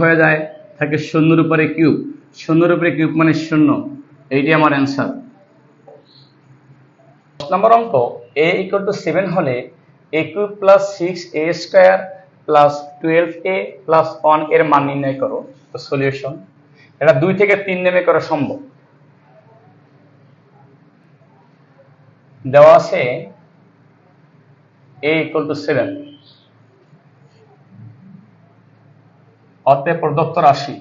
হয়ে যায়, থাকে শূন্যর উপরে কিউব। শূন্যর উপরে কিউব মানে শূন্য। এইটি আমার অ্যান্সার দশ নম্বর অঙ্ক এ ইকুয়াল টু সেভেন হলে a cube plus six a square plus twelve a plus ওয়ানের মান নির্ণয় করো তো সলিউশন এটা দুই থেকে তিন নেমে করা সম্ভব। দেওয়া আছে এ ইকুয়াল টু সেভেন অতএব প্রদত্ত রাশি।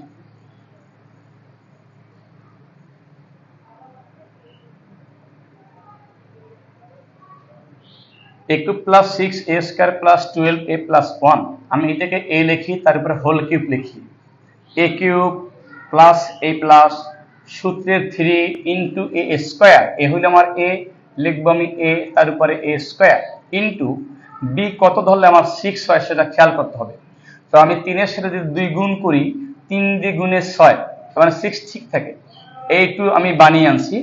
A plus six a square plus twelve a plus one আমি এটাকে এ লিখি তারপরে হোল কিউব লিখি। A cube plus a plus সূত্রের three into a square a হইল আমার এ লিখব আমি এ তার উপরে এ স্কোয়ার ইন্টু বি কত ধরলে আমার সিক্স হয় সেটা খেয়াল করতে হবে। তো আমি তিনের সাথে যদি দুই গুণ করি, তিন দ্বিগুণে ছয় মানে সিক্স ঠিক থাকে। এই টু আমি বানিয়ে আনছি।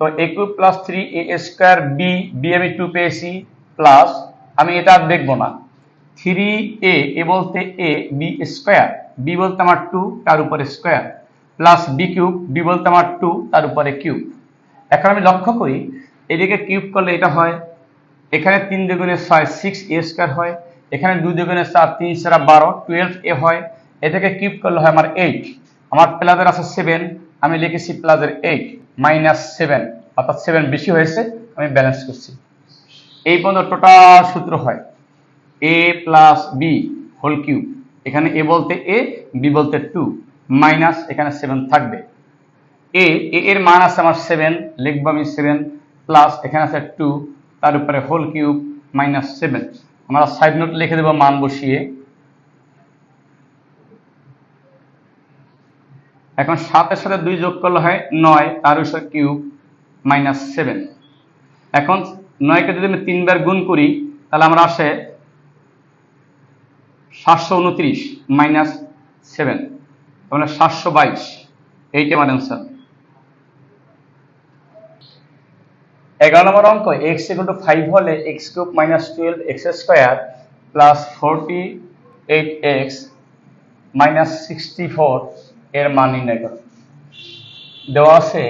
তো a plus three a square b b আমি টু পেয়েছি প্লাস আমি এটা আর দেখব না। থ্রি এ এ বলতে এ বি স্কোয়ার বি বলতে আমার টু তার উপরে square plus b cube b বলতে আমার টু তার উপরে কিউব এখন আমি লক্ষ্য করি, এদিকে কিউব করলে এটা হয়, এখানে তিন দুগুণে ছয় সিক্স এ স্কোয়ার হয় এখানে দুই দুগুণে চার, তিন সারা বারো টুয়েলভ এ হয়। এটাকে কিউব করলে হয় আমার এইট আমার প্লাজের আছে সেভেন আমি লিখেছি প্লাজের এইট মাইনাস সেভেন অর্থাৎ সেভেন বেশি হয়েছে, আমি ব্যালেন্স করছি। এই পর্যন্ত টোটাল সূত্র হয়। A plus b whole cube এখানে এ বলতে এ বি বলতে টু মাইনাস এখানে সেভেন থাকবে। এ এ এর মান আছে আমার সেভেন লিখব আমি সেভেন প্লাস এখানে আছে টু তার উপরে হোল কিউব মাইনাস সেভেন আমরা সাইড নোট লিখে দেবো মান বসিয়ে। এখন সাতের সাথে দুই যোগ করলে হয় নয়, তার কিউব মাইনাস সেভেন এখন নয়কে যদি আমি তিনবার গুণ করি, তাহলে আমরা আসে সাতশো উনত্রিশ মাইনাস সেভেন তাহলে সাতশো বাইশ। এইটা আমার অ্যান্সার এগারো নম্বর অঙ্ক এক্স ইকুয়াল টু ফাইভ হলে x cube minus twelve x square plus forty eight x minus sixty four এর মান নির্ণয় করো। দেওয়া আছে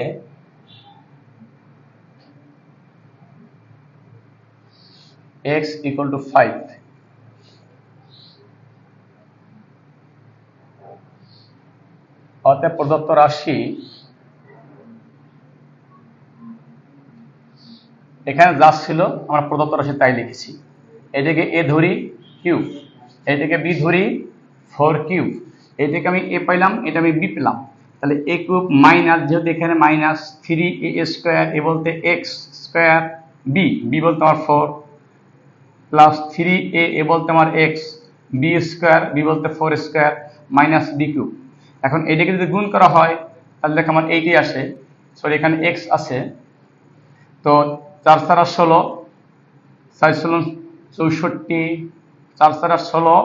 এক্স ইকুয়াল টু ফাইভ অতএব প্রদত্ত রাশি এখানে যা ছিল, আমরা প্রদত্ত রাশি তাই লিখেছি। এদিকে এ ধরি কিউব এদিকে বি ধরি ফোর কিউব এদিকে আমি এ পাইলাম, এটা আমি বি পেলাম। তাহলে এ কিউব মাইনাস যেহেতু এখানে minus three a square a বলতে এক্স স্কোয়ার বি বি বলতে আমার four plus three a a বলতে আমার এক্স বি স্কোয়ার বি বলতে four square minus b cube এখন এটাকে যদি গুণ করা হয়, তাহলে দেখো আমার এইটি আসে? সরি এখানে এক্স আছে। তো চার চারা ষোলো, চার ষোলো চৌষট্টি, চার চারা ষোলো,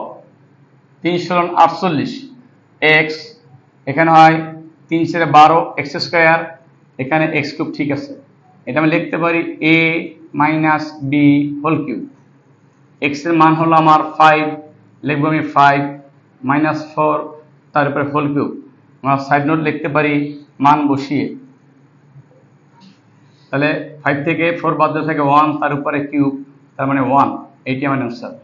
তিন ষোলো আটচল্লিশ। এক্স এখানে হয় তিন চারে বারো এক্স স্কোয়ার এখানে এক্স কিউব ঠিক আছে। এটা আমি লিখতে পারি a minus b whole cube এক্সের মান হলো আমার ফাইভ লিখব আমি ফাইভ মাইনাস ফোর তারপরে হোল কিউব আমরা সাইড নোট লিখতে পারি মান বসিয়ে। তাহলে ফাইভ থেকে ফোর বাদ দিয়ে থাকে ওয়ান তার উপরে কিউব তার মানে ওয়ান এইটি আমার অ্যান্সার